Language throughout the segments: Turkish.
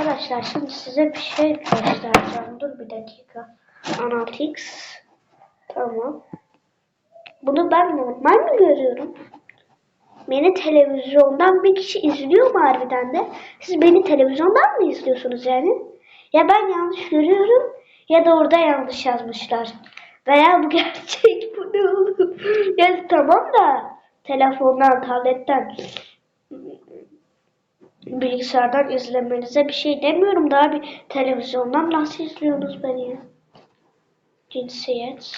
Arkadaşlar şimdi size bir şey göstereceğim. Dur bir dakika. Analytics. Tamam. Bunu ben normal mi görüyorum? Beni televizyondan bir kişi izliyor mu harbiden de? Siz beni televizyondan mı izliyorsunuz yani? Ya ben yanlış görüyorum ya da orada yanlış yazmışlar. Veya bu gerçek bu ne oğlum? Yani tamam da telefondan, tabletten bilgisayardan izlemenize bir şey demiyorum. Daha bir televizyondan nasıl izliyorsunuz beni ya? Cinsiyet.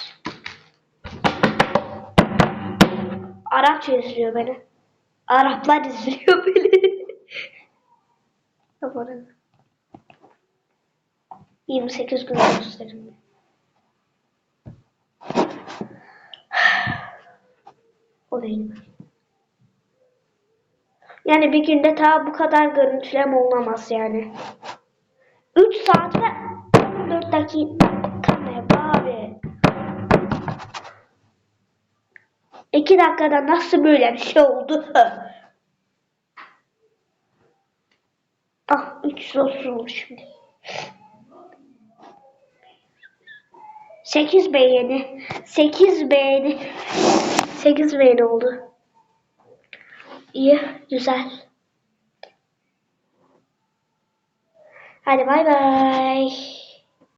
Arapça izliyor beni. Araplar izliyor beni. Aman. 28 gün gösterim. O benim. Yani bir günde ta bu kadar görüntüleme olamaz yani. 3 saat ve 14 dakika be abi. 2 dakikada nasıl böyle bir şey oldu? ah 330 olmuş şimdi. 8 beğeni. 8 beğeni. 8 beğeni oldu. İyi, güzel. Hadi bay bay.